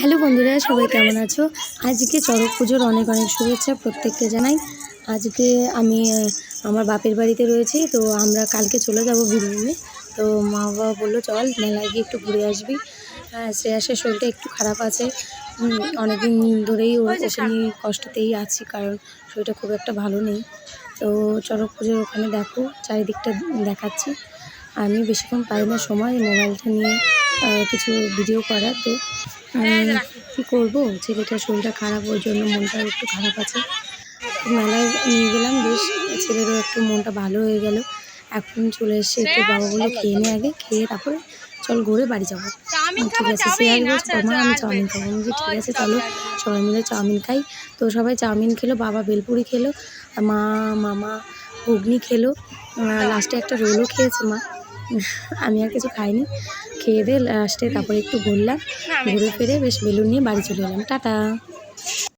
Hello বন্ধুরা সবাই কেমন আছো? আজকে চড়ক পুজোর অনেক অনেক শুভেচ্ছা প্রত্যেককে জানাই। আজকে আমি আমার বাপের বাড়িতে রয়েছি তো আমরা কালকে চলে যাব বীরভূমে। তো মা বাবা বলল চল মেলায় গিয়ে একটু ঘুরে আসবি। হ্যাঁ শ্রেয়াসের শরীরটা একটু খারাপ আছে। অনেক দিন ধরেই ও- ওকে নিয়ে কষ্টতেই আছি কারণ শরীরটা খুব একটা ভালো নেই। তো চড়ক পুজোর ওখানে দেখো চারিদিকটা দেখাচ্ছি। আমি বেশিক্ষণ পাই না সময় মোবাইলটা নিয়ে। কিছু ভিডিও করার তো কী করব? ছেলেটার শরীরটা খারাপ ওই জন্য মনটা একটু খারাপ আছে। মেলায় নিয়ে গেলাম বেশ ছেলেরও একটু মনটা ভালো হয়ে গেল। এখন চলে এসে একটু বাবা বলল খেয়ে নিয়ে আগে খেয়ে তারপরে চল ঘুরে বাড়ি যাব। ঠিক আছে শ্রেয়াস আচ্ছা আচ্ছা তোমার আমি চাউমিন খাব। আমি বলছি, ঠিক আছে চলো সবাই মিলে চাউমিন খাই। তো সবাই চাউমিন খেলো বাবা বেলপুরি খেলো মা মামা ঘুগনি খেলো। লাস্টে একটা রোলও খেয়েছে মা। আমি আর কিছু খাইনি। খেয়ে দিয়ে লাস্টে তারপরে একটু ঘুরলাম। ঘুরে ফিরে বেশ বেলুন নিয়ে বাড়ি চলে এলাম। টাটা।